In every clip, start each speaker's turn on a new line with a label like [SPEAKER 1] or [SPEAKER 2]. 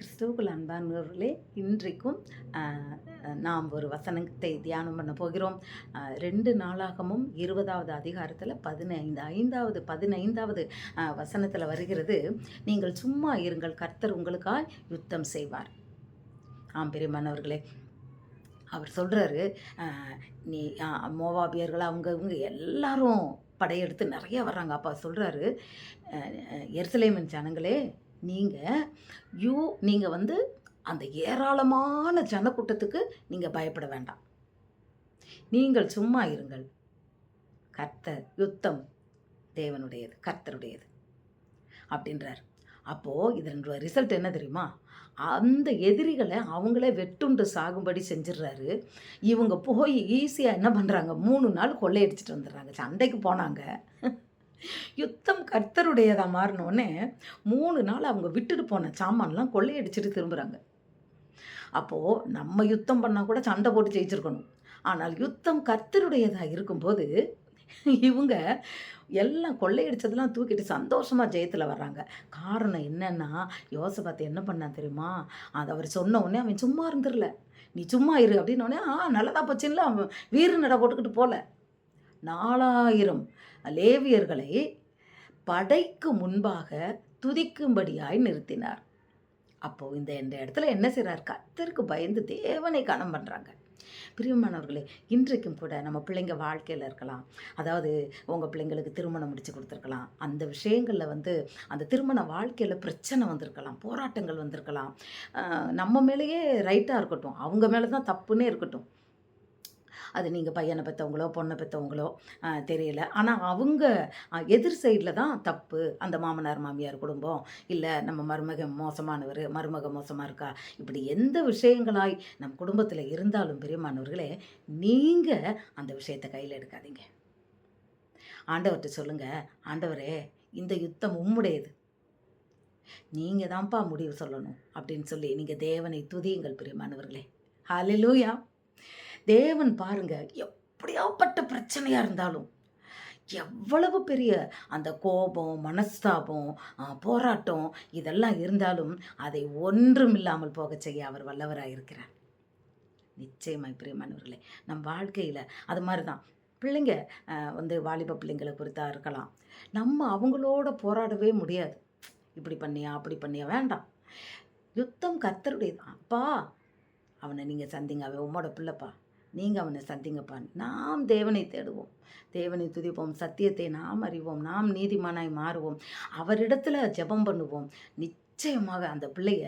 [SPEAKER 1] கிறிஸ்துவுக்குள் அன்பானவர்களே இன்றைக்கும் நாம் ஒரு வசனத்தை தியானம் பண்ண போகிறோம். ரெண்டு நாளாகமும் இருபதாவது அதிகாரத்தில் பதினைந்து ஐந்தாவது பதினைந்தாவது வசனத்தில் வருகிறது நீங்கள் சும்மா இருங்கள் கர்த்தர் உங்களுக்காய் யுத்தம் செய்வார். ஆம் பெரியமானவர்களே அவர் சொல்கிறாரு நீ மோவாபியர்கள் அவங்க இவங்க எல்லாரும் படையெடுத்து நிறைய வர்றாங்க. அப்பா சொல்கிறாரு எருசலேமன் ஜனங்களே நீங்கள் யூ நீங்கள் வந்து அந்த ஏராளமான ஜனக்கூட்டத்துக்கு நீங்கள் பயப்பட வேண்டாம். நீங்கள் சும்மா இருங்கள். கர்த்தர் யுத்தம் தேவனுடையது கர்த்தருடையது அப்படின்றார். அப்போது இதன் ரிசல்ட் என்ன தெரியுமா? அந்த எதிரிகளை அவங்களே வெட்டுண்டு சாகும்படி செஞ்சிடுறாரு இவங்க போய் ஈஸியாக என்ன பண்ணுறாங்க மூணு நாள் கொள்ளையடிச்சிட்டு வந்துடுறாங்க சண்டைக்கு போனாங்க. யுத்தம் கர்த்தருடையதாக மாறினோடனே மூணு நாள் அவங்க விட்டுட்டு போன சாமான்லாம் கொள்ளையடிச்சிட்டு திரும்புகிறாங்க அப்போது நம்ம யுத்தம் பண்ணால் கூட சண்டை போட்டு ஜெயிச்சிருக்கணும். ஆனால் யுத்தம் கர்த்தருடையதாக இருக்கும்போது இவங்க எல்லாம் கொள்ளையடிச்சதெல்லாம் தூக்கிட்டு சந்தோஷமாக ஜெயத்தில் வர்றாங்க. காரணம் என்னன்னா பார்த்து என்ன பண்ணான் தெரியுமா? அது அவர் சொன்ன உடனே அவன் சும்மா இருந்துடல. நீ சும்மா இரு அப்படின்னோடனே ஆ நல்லதா போச்சுன்னு அவன் வீர நட போட்டுக்கிட்டு போல. நாலாயிரம் லேவியர்களை படைக்கு முன்பாக துதிக்கும்படியாய் நிறுத்தினார். அப்போது இந்த இந்த இடத்துல என்ன செய்கிறார் கத்தருக்கு பயந்து தேவனை கணம் பண்ணுறாங்க பிரியமானவர்களே இன்றைக்கும் கூட நம்ம பிள்ளைங்க வாழ்க்கையில் இருக்கலாம். அதாவது உங்கள் பிள்ளைங்களுக்கு திருமணம் முடித்து கொடுத்துருக்கலாம். அந்த விஷயங்களில் வந்து அந்த திருமண வாழ்க்கையில் பிரச்சனை வந்திருக்கலாம் போராட்டங்கள் வந்திருக்கலாம். நம்ம மேலேயே ரைட்டாக இருக்கட்டும். அவங்க மேலே தான் தப்புன்னே இருக்கட்டும். அது நீங்கள் பையனை பெற்றவங்களோ பொண்ணை பெற்றவங்களோ தெரியல. ஆனால் அவங்க எதிர் சைடில் தான் தப்பு. அந்த மாமனார் மாமியார் குடும்பம். இல்லை நம்ம மருமக மோசமானவர் மருமக மோசமாக இருக்கா? இப்படி எந்த விஷயங்களாய் நம் குடும்பத்தில் இருந்தாலும் பெரியமானவர்களே நீங்கள் அந்த விஷயத்தை கையில் எடுக்காதீங்க. ஆண்டவர்கிட்ட சொல்லுங்கள் ஆண்டவரே இந்த யுத்தம் உம்முடையது. நீங்கள் தான்ப்பா முடிவு சொல்லணும். அப்படின்னு சொல்லி நீங்கள் தேவனை துதியுங்கள் பிரியமானவர்களே. ஹalleluya. தேவன் பாருங்க எப்படியாப்பட்ட பிரச்சனையாக இருந்தாலும் எவ்வளவு பெரிய அந்த கோபம் மனஸ்தாபம் போராட்டம் இதெல்லாம் இருந்தாலும் அதை ஒன்றும் இல்லாமல் போகச் செய்ய அவர் வல்லவராக இருக்கிறார். நிச்சயமாய் பிரியமானவர்களே நம் வாழ்க்கையில் அது மாதிரி தான் பிள்ளைங்க வந்து வாலிப பிள்ளைங்களை குறித்தா இருக்கலாம். நம்ம அவங்களோட போராடவே முடியாது. இப்படி பண்ணியா அப்படி பண்ணியா வேண்டாம். யுத்தம் கர்த்தருடையது. அப்பா அவனை நீங்கள் சந்திங்க அவன் உம்மோட பிள்ளைப்பா. நீங்கள் அவனை சந்திங்கப்பா நாம் தேவனை தேடுவோம். தேவனை துதிப்போம். சத்தியத்தை நாம் அறிவோம். நாம் நீதிமானாய் மாறுவோம். அவரிடத்துல ஜெபம் பண்ணுவோம். நிச்சயமாக அந்த பிள்ளைய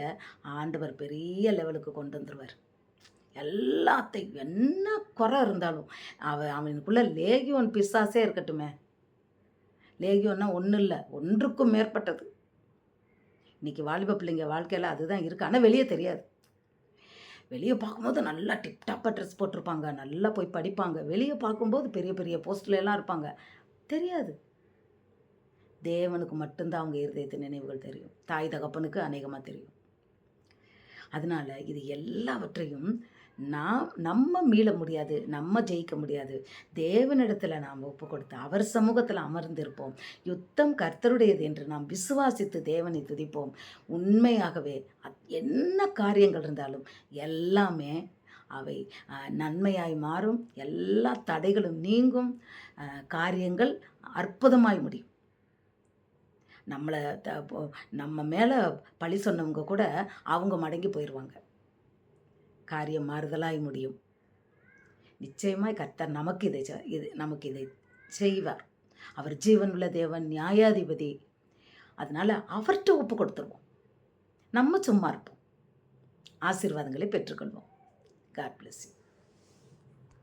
[SPEAKER 1] ஆண்டவர் பெரிய லெவலுக்கு கொண்டு வந்துடுவார் எல்லாத்தையும் என்ன குறை இருந்தாலும் அவன் அவனுக்குள்ள லேகியோன் பிசாசே இருக்கட்டுமே. லேகியோன்னா ஒன்றும் இல்லை ஒன்றுக்கும் மேற்பட்டது. இன்றைக்கி வாலிப பிள்ளைங்க வாழ்க்கையில் அதுதான் இருக்குது ஆனால் வெளியே தெரியாது. வெளியே பார்க்கும்போது நல்லா டிப்டாப்பாக ட்ரெஸ் போட்டிருப்பாங்க. நல்லா போய் படிப்பாங்க. வெளியே பார்க்கும்போது பெரிய பெரிய போஸ்ட்ல எல்லாம் இருப்பாங்க. தெரியாது. தேவனுக்கு மட்டும்தான் அவங்க இருதயத்து நினைவுகள் தெரியும். தாய் தகப்பனுக்கு அநேகமாக தெரியும். அதனால இது எல்லாவற்றையும் நாம் நம்ம மீள முடியாது நம்ம ஜெயிக்க முடியாது. தேவனிடத்தில் நாம் ஒப்பு கொடுத்து அவர் சமூகத்தில் அமர்ந்திருப்போம். யுத்தம் கர்த்தருடையது என்று நாம் விசுவாசித்து தேவனை துதிப்போம். உண்மையாகவே அத்- என்ன காரியங்கள் இருந்தாலும் எல்லாமே அவை நன்மையாய் மாறும். எல்லா தடைகளும் நீங்கும். காரியங்கள் அற்புதமாய் முடியும். நம்மளை நம்ம மேலே பழி சொன்னவங்க கூட அவங்க மடங்கி போயிடுவாங்க காரியம் மாறுதலாய் முடியும். நிச்சயமாய் கர்த்தர் நமக்கு இதை இது நமக்கு இதை செய்வார். அவர் ஜீவனுள்ள தேவன் நியாயாதிபதி. அதனால் அவர்கிட்ட ஒப்பு கொடுத்துருவோம். நம்ம சும்மா இருப்போம். ஆசீர்வாதங்களை பெற்றுக்கொள்வோம். God bless you